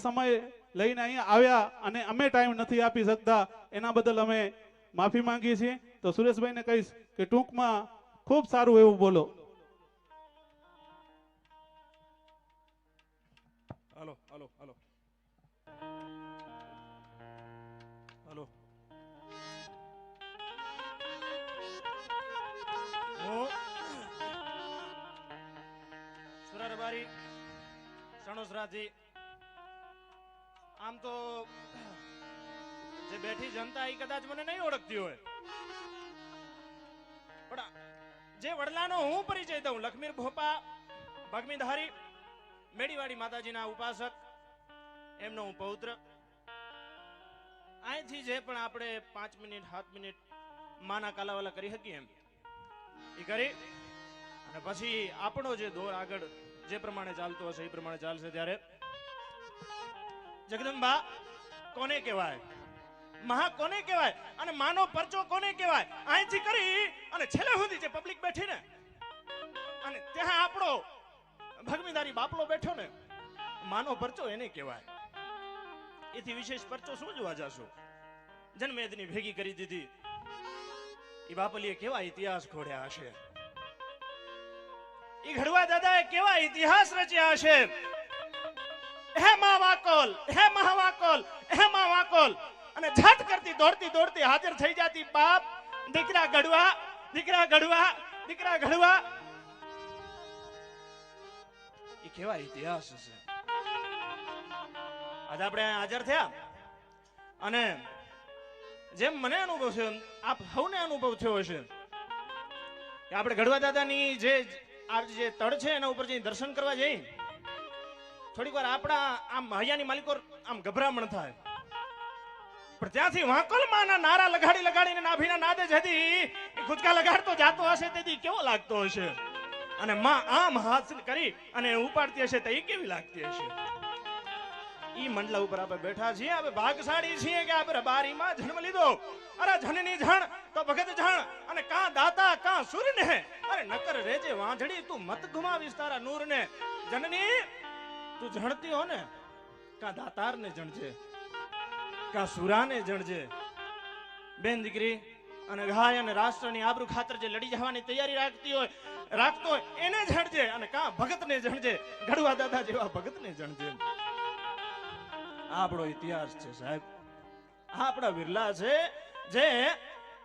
સમય લઈને અહીંયા આવ્યા અને અમે ટાઈમ નથી આપી શકતા. એના બદલ અમે માફી માંગીએ છીએ. તો સુરેશભાઈને કહીશ કે ટૂંકમાં ખૂબ સારું એવું બોલો. હાલો હાલો હાલો. હાલો. સુરારબારી સણોસરાથી આમ તો જે બેઠી જનતા એ કદાચ મને નહીં ઓળખતી હોય. પણ જે વડલાનો હું પરિચય દઉં, લખમીર ભોપા ભગમીધારી મેડીવાડી માતાજીના ઉપાસક, એમનો હું પૌત્ર. અહીંથી જે પણ આપણે પાંચ મિનિટ, સાત મિનિટ માના કાલાવાલા કરી શકીએ એમ. એ કરી અને પછી આપણો જે દોર આગળ જે પ્રમાણે ચાલતો હશે એ પ્રમાણે ચાલશે ત્યારે જગદંબા, કોને કહેવાય? મહા કોને કહેવાય? અને માનો પરચો કોને કહેવાય? અહીંથી કરી અને છેલ્લે સુધી જે પબ્લિક બેઠી ને, અને ત્યાં આપણો ભગમીદારી બાપલો બેઠો ને, માનો પરચો એને કહેવાય. એથી વિશેષ પરચો શું જોવા જાશો? જન્મેદની ભેગી કરી દીધી. એ બાપલીએ કેવા ઇતિહાસ ખોડ્યા હશે? એ ઘડવા દાદાએ કેવા ઇતિહાસ રચ્યા હશે? હે મા વાકોલ હે મહા વાકોલ હે મા વાકોલ. અને ઝટ કરતી દોડતી દોડતી હાજર થઈ જાતી બાપ દીકરા ઘડવા દીકરા ઘડવા દીકરા ઘડવા એ કેવા ઇતિહાસ છે આજે આપણે હાજર થયા. અને જેમ મને અનુભવ છે આપ સૌને અનુભવ થયો હશે. કે આપણે ગઢવા દાદાની જે આ જે તળ છે એના ઉપર જઈને દર્શન કરવા જઈ. થોડીક વાર આપણા આમ હૈયાની માલિકો આમ ગભરામણ થાય. પણ ત્યાંથી વાંકોલ માના નારા લગાડી લગાડીને નાભીના નાદે જતી એ લગાડતો જાતો હશે તેથી કેવો લાગતો હશે? અને માં આમ હાથ કરી અને ઉપાડતી હશે તો કેવી લાગતી હશે? ઈ મંડલા ઉપર આપણે બેઠા છીએ, આપણે ભાગશાળી છીએ કે આપણે બારીમાં જન્મ લીધો? અરે જનની જણ તો ભગત જણ. અને કા દાતા, કા સુર ને અરે નકર રેજે વાંધડી તું મત ઘુમાવીશ તારા નૂર ને જનની તું જણતી હો ને, કા દાતાર ને જણજે, કા સુરાને જણજે. બેન દીકરી, અને ગાય અને રાષ્ટ્રની આબરૂ ખાતર જે લડી જવાની તૈયારી રાખતી હોય, રાખતો હોય, એને જણજે અને કા ભગતને જણજે, ગઢવા દાદા જેવા ભગતને જણજે. આપણો ઇતિહાસ છે સાહેબ. આપણા વિરલા છે જે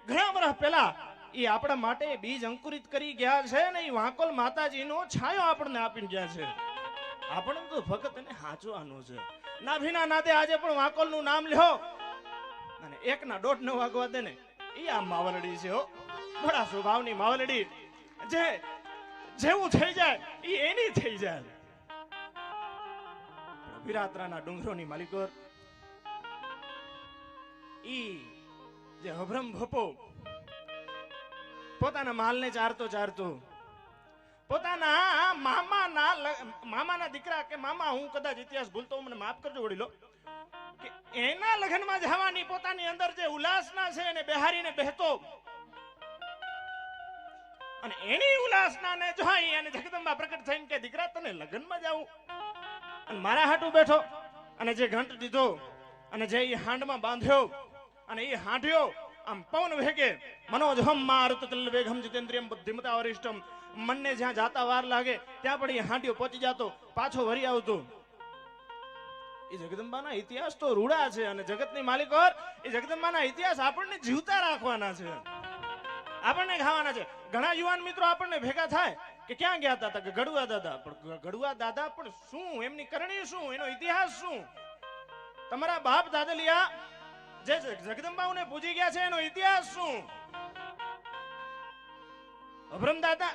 ઘણા વર્ષ પહેલા એ આપણા માટે બીજ અંકુરિત કરી ગયા છે ને એ વાંકોલ માતાજીનો છાયો આપણને આપી ગયા છે. આપણને તો એને હાંચવાનું છે. નાભીના નાતે આજે પણ વાંકોલનું નામ લ્યો. અને એકના દોઢ ન વાગવા દે ને એ આ માવલડી છે હો. બડા સ્વભાવની માવલડી. જે, જેવું થઈ જાય એ એની થઈ જાય. વિરાત્રાના ડુંગરોની માલિકોર ઈ જે અભ્રમ ભપો, પોતાના માલને ચારતો ચારતો પોતાના મામાના મામાના દીકરા કે મામા, હું કદાચ ઇતિહાસ ભૂલતો મને માફ કરજો વડીલો, કે એના લગ્નમાં જવાની પોતાની અંદર જે ઉલ્લાસના છે એને બેહારીને બેહતો. અને એની ઉલ્લાસનાને જોઈ અને જગદંબા પ્રગટ થઈને કે દીકરા, તને લગ્નમાં જાવું અને મારા હાટું બેઠો, અને જે ઘંટ દીધો, અને જે એ હાંડમાં બાંધ્યો, અને એ હાંઢ્યો, આમ પવન વેગે મનોજ હમ મારુત તલ વેગમ જીતેન્દ્રિયમ બુદ્ધિમતા વરિષ્ઠમ. મનને જ્યાં જાતા વાર લાગે, ત્યાં પણ એ હાંડ્યો પહોંચી જતો. પાછો વરી આવતો એ જગદંબાના ઇતિહાસ તો રૂડા છે અને જગતની માલિકોર એ જગદંબાના ઇતિહાસ આપણને જીવતા રાખવાના છે. આપણને ખાવાના છે. ઘણા યુવાન મિત્રો આપણને ભેગા થાય કે ક્યાં ગયા હતા કે ગડુઆ દાદા. પણ ગડુઆ દાદા પણ શું? એમની કરણી શું? એનો ઇતિહાસ શું? તમારા બાપ દાદલિયા જે જગદંબાઓને પૂજી ગયા છે, એનો ઇતિહાસ શું? હભરમ દાદા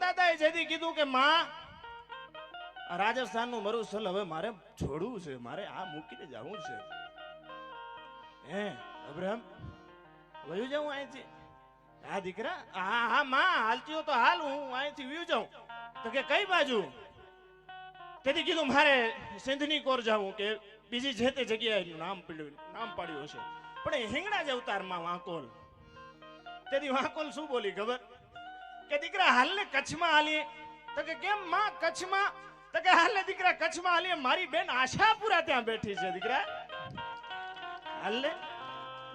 દાદાએ જેથી કીધું કે માં રાજસ્થાન રાજસ્થાનનું મરુસ્થલ હવે મારે છોડવું છે, મારે આ મૂકીને જવું છે. હે, અભ્રમ, વયું જાઉં અહીંથી? હા દીકરા હા હા માં હાલતી તો હાલ, હું અહીંથી વ્યુ જાઉં. તો કે કઈ બાજુ? તેથી કીધું, મારે સિંધની કોર જાવું કે બીજી જે તે જગ્યાએ નામ પડ્યું, નામ પાડ્યું હશે. પણ એ હિંગણા જ અવતારમાં વાંકોલ. તેથી વાંકોલ શું બોલી ખબર? કે દીકરા, હાલને કચ્છમાં હાલીએ તો કે કેમ માં કચ્છમાં? તો કે હાલે દીકરા, કચ્છમાં હાલીએ મારી બેન આશાપુરા ત્યાં બેઠી છે, દીકરા. હાલે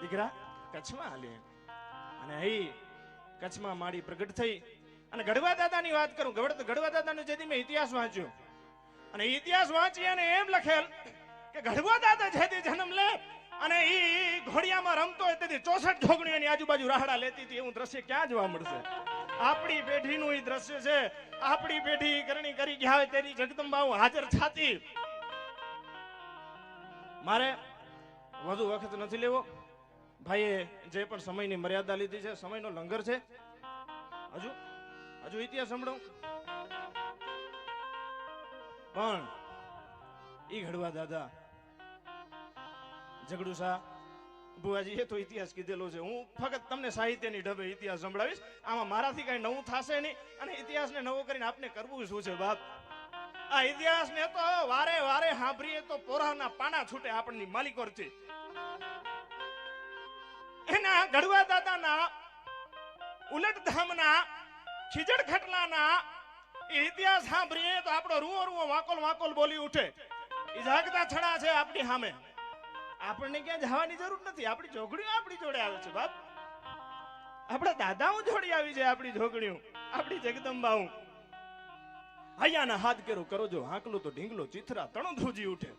દીકરા, કચ્છમાં હાલીએ અને અહીં કચ્છમાં માડી પ્રગટ થઈ. અને ગઢવા દાદાની વાત કરું ગઢ- ગઢવા દાદાનો જેથી મેં ઇતિહાસ વાંચ્યો. અને ઇતિહાસ વાંચી અને એમ લખેલ કે ગઢવા દાદા જેથી જન્મ લે અને એ ઘોડિયામાં રમતો હોય તેથી ચોસઠ ઢોકણીઓની આજુબાજુ રાહડા લેતી હતી. એવું દ્રશ્ય ક્યાં જોવા મળશે? આપણી પેઢીનું એ દ્રશ્ય છે. આપણી પેઢી કરણી કરી ગયા હોય તેની જગદંબાઓ હાજર છાતી. મારે વધુ વખત નથી લેવો. ભાઈએ જે પણ સમયની મર્યાદા લીધી છે, સમયનો લંગર છે. હજુ હજુ ઇતિહાસ સંભળાવું પણ ઈ ઘડવા દાદા ઝઘડુ શાહ એ તો ઇતિહાસ કીધેલો છે. હું ફક્ત તમને સાહિત્યની ઢબે ઇતિહાસ સંભળાવીશ. આમાં મારાથી કઈ નવું થશે નહીં અને ઇતિહાસને નવો કરીને આપને કરવું શું છે બાપ? આ ઇતિહાસને તો વારે વારે સાંભળીએ તો પોરાના પાના છૂટે આપણની માલિકોરથી એના ગઢવા દાદાના, ઉલટ ધામના, ખીજડ ખટલાના ઇતિહાસ સાંભળીએ તો આપણો રૂવો રૂવો વાકોલ વાકોલ બોલી ઉઠે. એ જાગતા છડા છે આપણી સામે. આપણને ક્યાં જવાની જરૂર નથી. આપણી જોગણીઓ આપણી જોડે આવે છે, બાપ. આપણા દાદાઓ જોડી આવી છે આપણી જોગણીઓ. આપણી જગદંબાઓ. હૈયાના હાથ કેરો કરો, જો હાંકલો તો ઢીંગલો, ચિથરા તણો ધ્રુજી ઉઠે.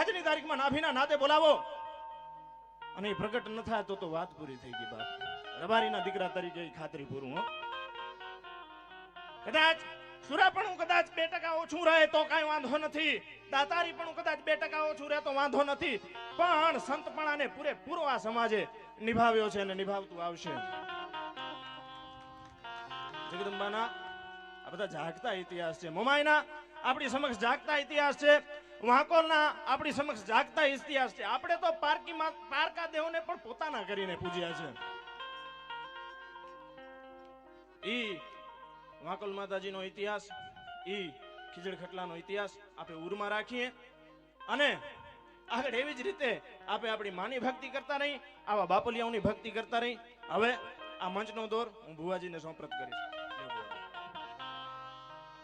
આજની તારીખમાં નાભીના નાતે બોલાવો. અને એ પ્રગટ ન થાય તો તો વાત પૂરી થઈ ગઈ, બાપ. રબારીના દીકરા તરીકે ખાતરી પૂરું, હો. કદાચ સુરાપણું કદાચ બે ટકા ઓછું રહે તો કાંઈ વાંધો નથી. દાતારી પણ કદાચ બે ટકા ઓછું રહે તો વાંધો નથી. પણ સંતપણાને પૂરેપૂરો આ સમાજે નિભાવ્યો છે અને નિભાવતું આવશે. જગદંબાના આ બધા જાગતા ઇતિહાસ છે. મોમાઈના આપણી સમક્ષ જાગતા ઇતિહાસ છે. વાંકોલના આપણી સમક્ષ જાગતા ઇતિહાસ છે. આપણે તો પારકીમાં પારકા દેવોને પણ પોતાના કરીને પૂજ્યા છે. ઈ વાંકોલ માતાજીનો ઇતિહાસ, ઈ ખીજડ ખટલાનો ઇતિહાસ આપણે ઉરમાં રાખીએ. અને આગળ એવી જ રીતે આપણે આપણી માની ભક્તિ કરતા રહી, આવા બાપલિયાઓની ભક્તિ કરતા રહી. હવે આ મંચનો દોર હું ભુવાજીને સોંપરત કરીશ.